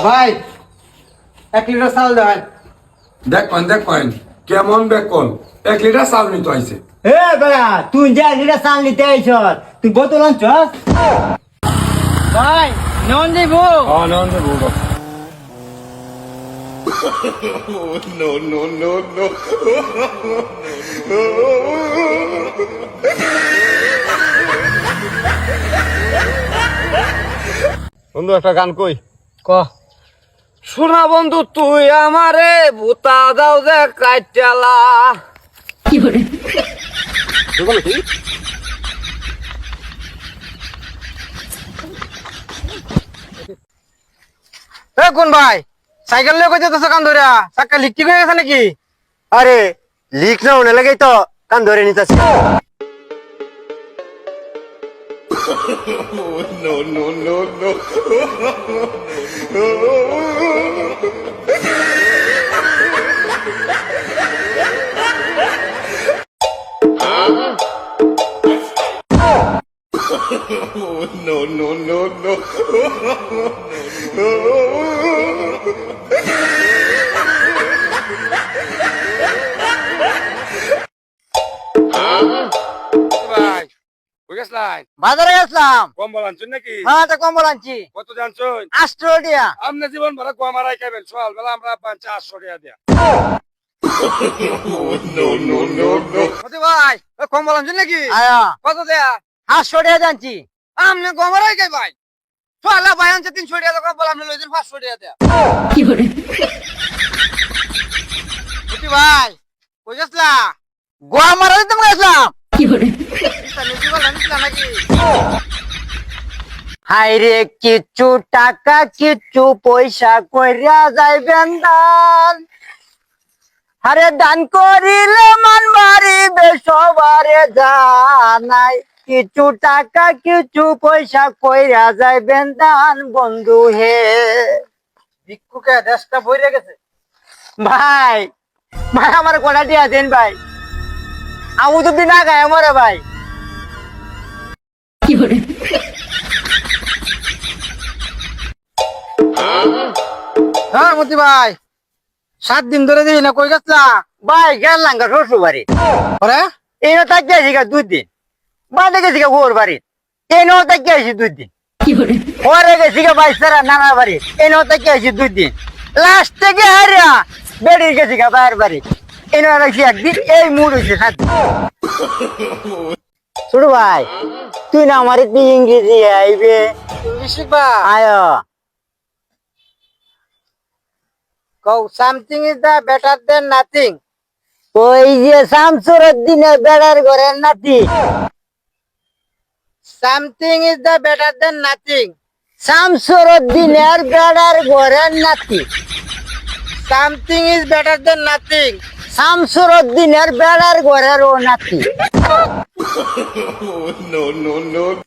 ভাই এক লিটার চাল দেন দেখবেন দেখবেন কেমন বেকন এক লিটার চাল নিতে আইছে এ বেড়া তুই যে এক লিটার চাল নিতে আইছ তুই বোতল আনছ ভাই নন দিব আনন্দ বলব বন্ধু একটা গান কই? ক। শোনা বন্ধু তুই আমারে ভূতা দাও যে কাইটালা এ কোন ভাই? সাইকেল লিয়ে কই যেতেছ কান ধরিয়া? চাক্কা লিখটি হয়ে গেছে নাকি? আরে লিক না হলে লাগেই তো কান ধরে নিতেছি। no, no, no, no. Huh? Oh, no, no, no, no. বাজারে গেছিলাম। কম্বল আনছেন নাকি? হ্যাঁ তো কম্বল আনছি। কত জানছেন? অস্ট্রেলিয়া আপনি জীবন ভরা গোয়ামারাই খাবেন সকাল বেলা আমরা পাঁচ আটশো টাকা দিয়া। ভাই ও কম্বল আনছেন নাকি? আয়া। কত দেয়া? পাঁচশো টাকা জানছি আমনে গমরাই কে ভাই। সোয়ালা ভাই আনছে তিনশো টাকা কম্বল আপনি লইছেন পাঁচশো টাকা দেয়া। ভাই গেছলা? গোয়া মারাতে তুমি গেছিলাম। নিচলা নাকি হাইরে কিছু টাকা, কিছু পয়সা কইরা যাইবেন দান আরে দান করিলে মান মারিবে সবারে জানাই। কিছু টাকা, কিছু পয়সা কইরা যাইবেন দান বন্ধু হে। ভিক্ষুকে দেশটা ভরে গেছে। ভাই ভাই, আমার দিয়া দেন ভাই। আমি তো বিনা গায়ে মরে ভাই। হ্যাঁ মতি ভাই। সাত দিন ধরে দিই না কই গেছলা? ভাই গেলাম গা শ্বশুর বাড়ি ওরে? এই তাকে আছি গা দুই দিন। বাদে গেছি গা গোর বাড়ি। এই নো তাকে আছি দুই দিন। পরে গেছি গা বাইসারা নানা বাড়ি। এই নো তাকে আছি দুই দিন। লাস্ট থেকে হারিয়া বেড়ে গেছি গা বাইরের বাড়ি। এই নো রাখছি একদিন এই মুড হয়েছে সাত দিন। ছোট ভাই তুই না আমার একটু ইংরেজি আইবে? আয়। কও something is the better than nothing ওই যে শামসুরের দিনে বেড়ার ঘরের নাতি। Something is the better than nothing শামসুরের দিনের বেড়ার ঘরের নাতি। Something is better than nothing শামসুরের দিনের বেড়ার ঘরের ও নাতি। no, no, no.